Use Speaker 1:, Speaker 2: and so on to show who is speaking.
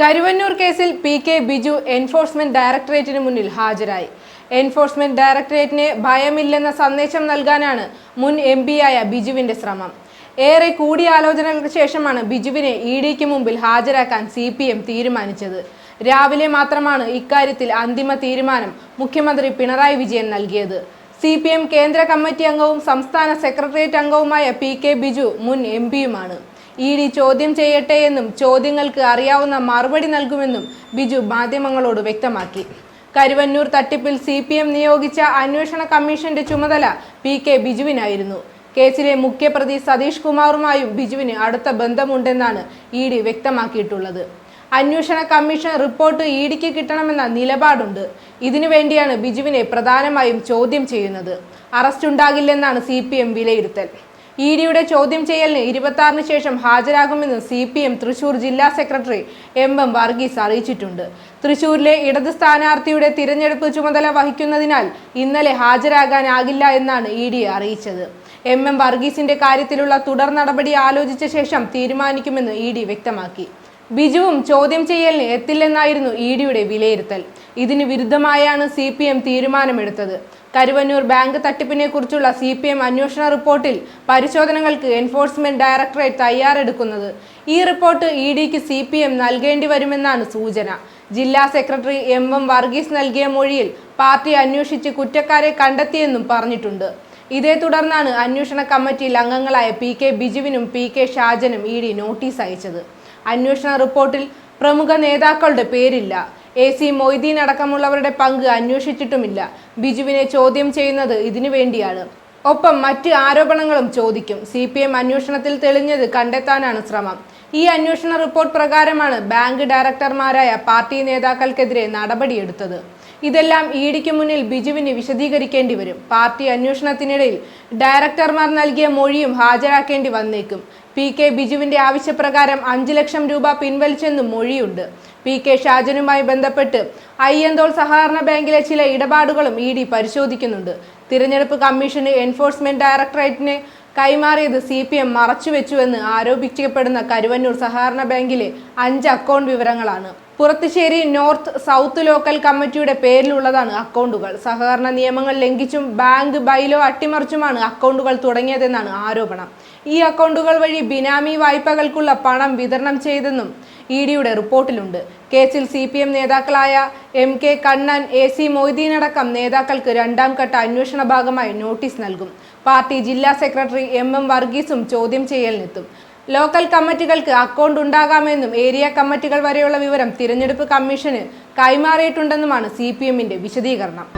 Speaker 1: കരുവന്നൂർ കേസിൽ P K Biju enforcement ഡയറക്ടറേറ്റിന് മുന്നിൽ ഹാജരായി. എൻഫോഴ്സ്മെന്റ് ഡയറക്ടറേറ്റിന് ഭയമില്ലെന്ന സന്ദേശം നൽകാനാണ് മുൻ എം പിയായ ബിജുവിന്റെ ശ്രമം. ഏറെ കൂടിയാലോചനകൾക്ക് ശേഷമാണ് ബിജുവിനെ ഇ ഡിക്ക് മുമ്പിൽ ഹാജരാക്കാൻ സി പി എം തീരുമാനിച്ചത്. രാവിലെ മാത്രമാണ് ഇക്കാര്യത്തിൽ അന്തിമ തീരുമാനം മുഖ്യമന്ത്രി പിണറായി വിജയൻ നൽകിയത്. സി പി എം കേന്ദ്ര കമ്മിറ്റി അംഗവും സംസ്ഥാന സെക്രട്ടേറിയറ്റ് അംഗവുമായ പി കെ ബിജു മുൻ എം പിയുമാണ്. ഇ ഡി ചോദ്യം ചെയ്യട്ടെ എന്നും ചോദ്യങ്ങൾക്ക് അറിയാവുന്ന മറുപടി നൽകുമെന്നും ബിജു മാധ്യമങ്ങളോട് വ്യക്തമാക്കി. കരുവന്നൂർ തട്ടിപ്പിൽ സി പി എം നിയോഗിച്ച അന്വേഷണ കമ്മീഷന്റെ ചുമതല പി കെ ബിജുവിനായിരുന്നു. കേസിലെ മുഖ്യപ്രതി സതീഷ് കുമാറുമായും ബിജുവിന് അടുത്ത ബന്ധമുണ്ടെന്നാണ് ഇ ഡി വ്യക്തമാക്കിയിട്ടുള്ളത്. അന്വേഷണ കമ്മീഷൻ റിപ്പോർട്ട് ഇ ഡിക്ക് കിട്ടണമെന്ന നിലപാടുണ്ട്. ഇതിനു വേണ്ടിയാണ് ബിജുവിനെ പ്രധാനമായും ചോദ്യം ചെയ്യുന്നത്. അറസ്റ്റ് ഉണ്ടാകില്ലെന്നാണ് സി വിലയിരുത്തൽ. ഇ ഡിയുടെ ചോദ്യം ചെയ്യലിന് ഇരുപത്തി ആറിന് ശേഷം ഹാജരാകുമെന്ന് സി പി എം തൃശൂർ ജില്ലാ സെക്രട്ടറി എം എം വർഗീസ് അറിയിച്ചിട്ടുണ്ട്. തൃശൂരിലെ ഇടത് സ്ഥാനാർത്ഥിയുടെ തിരഞ്ഞെടുപ്പ് ചുമതല വഹിക്കുന്നതിനാൽ ഇന്നലെ ഹാജരാകാനാകില്ല എന്നാണ് ഇ ഡി അറിയിച്ചത്. എം എം വർഗീസിന്റെ കാര്യത്തിലുള്ള തുടർ നടപടി ആലോചിച്ച ശേഷം തീരുമാനിക്കുമെന്ന് ഇ ഡി വ്യക്തമാക്കി. ബിജുവും ചോദ്യം ചെയ്യലിന് എത്തില്ലെന്നായിരുന്നു ഇ ഡിയുടെ വിലയിരുത്തൽ. ഇതിന് വിരുദ്ധമായാണ് സി പി എം തീരുമാനമെടുത്തത്. കരുവന്നൂർ ബാങ്ക് തട്ടിപ്പിനെ കുറിച്ചുള്ള സി പി എം അന്വേഷണ റിപ്പോർട്ടിൽ പരിശോധനകൾക്ക് എൻഫോഴ്സ്മെന്റ് ഡയറക്ടറേറ്റ് തയ്യാറെടുക്കുന്നത്. ഈ റിപ്പോർട്ട് ഇ ഡിക്ക് സി പി എം നൽകേണ്ടി വരുമെന്നാണ് സൂചന. ജില്ലാ സെക്രട്ടറി എം എം വർഗീസ് നൽകിയ മൊഴിയിൽ പാർട്ടി അന്വേഷിച്ച് കുറ്റക്കാരെ കണ്ടെത്തിയെന്നും പറഞ്ഞിട്ടുണ്ട്. ഇതേ തുടർന്നാണ് അന്വേഷണ കമ്മിറ്റിയിൽ അംഗങ്ങളായ പി കെ ബിജുവിനും പി കെ ഷാജനും ഇ ഡി നോട്ടീസ് അയച്ചത്. അന്വേഷണ റിപ്പോർട്ടിൽ പ്രമുഖ നേതാക്കളുടെ പേരില്ല. എ സി മൊയ്തീൻ അടക്കമുള്ളവരുടെ പങ്ക് അന്വേഷിച്ചിട്ടുമില്ല. ബിജുവിനെ ചോദ്യം ചെയ്യുന്നത് ഇതിനു വേണ്ടിയാണ്. ഒപ്പം മറ്റ് ആരോപണങ്ങളും ചോദിക്കും. സി പി എം അന്വേഷണത്തിൽ തെളിഞ്ഞത് കണ്ടെത്താനാണ് ശ്രമം. ഈ അന്വേഷണ റിപ്പോർട്ട് പ്രകാരമാണ് ബാങ്ക് ഡയറക്ടർമാരായ പാർട്ടി നേതാക്കൾക്കെതിരെ നടപടിയെടുത്തത്. ഇതെല്ലാം ഇ ഡിക്ക് മുന്നിൽ ബിജുവിന് വിശദീകരിക്കേണ്ടി വരും. പാർട്ടി അന്വേഷണത്തിനിടയിൽ ഡയറക്ടർമാർ നൽകിയ മൊഴിയും ഹാജരാക്കേണ്ടി വന്നേക്കും. പി കെ ബിജുവിന്റെ ആവശ്യപ്രകാരം അഞ്ചു ലക്ഷം രൂപ പിൻവലിച്ചെന്നും മൊഴിയുണ്ട്. പി കെ ഷാജനുമായി ബന്ധപ്പെട്ട് അയ്യന്തോൾ സഹകരണ ബാങ്കിലെ ചില ഇടപാടുകളും ഇ ഡി പരിശോധിക്കുന്നുണ്ട്. തിരഞ്ഞെടുപ്പ് കമ്മീഷന് എൻഫോഴ്സ്മെന്റ് ഡയറക്ടറേറ്റിനെ കൈമാറിയത് സി പി എം മറച്ചുവെച്ചുവെന്ന് ആരോപിക്കപ്പെടുന്ന കരുവന്നൂർ സഹകരണ ബാങ്കിലെ അഞ്ച് അക്കൗണ്ട് വിവരങ്ങളാണ്. പുറത്തുശ്ശേരി നോർത്ത് സൗത്ത് ലോക്കൽ കമ്മിറ്റിയുടെ പേരിലുള്ളതാണ് അക്കൗണ്ടുകൾ. സഹകരണ നിയമങ്ങൾ ലംഘിച്ചും ബാങ്ക് ബൈലോ അട്ടിമറിച്ചുമാണ് അക്കൗണ്ടുകൾ തുടങ്ങിയതെന്നാണ് ആരോപണം. ഈ അക്കൗണ്ടുകൾ വഴി ബിനാമി വായ്പകൾക്കുള്ള പണം വിതരണം ചെയ്തെന്നും ഇ ഡിയുടെ റിപ്പോർട്ടിലുണ്ട്. കേസിൽ സി പി എം നേതാക്കളായ M K Kannan A C Moideen അടക്കം നേതാക്കൾക്ക് രണ്ടാം ഘട്ട അന്വേഷണ ഭാഗമായി നോട്ടീസ് നൽകും. പാർട്ടി ജില്ലാ സെക്രട്ടറി എം എം വർഗീസും ചോദ്യം ചെയ്യലിനെത്തും. ലോക്കൽ കമ്മിറ്റികൾക്ക് അക്കൗണ്ട് ഉണ്ടാകാമെന്നും ഏരിയ കമ്മിറ്റികൾ വരെയുള്ള വിവരം തിരഞ്ഞെടുപ്പ് കമ്മീഷന് കൈമാറിയിട്ടുണ്ടെന്നുമാണ് സി വിശദീകരണം.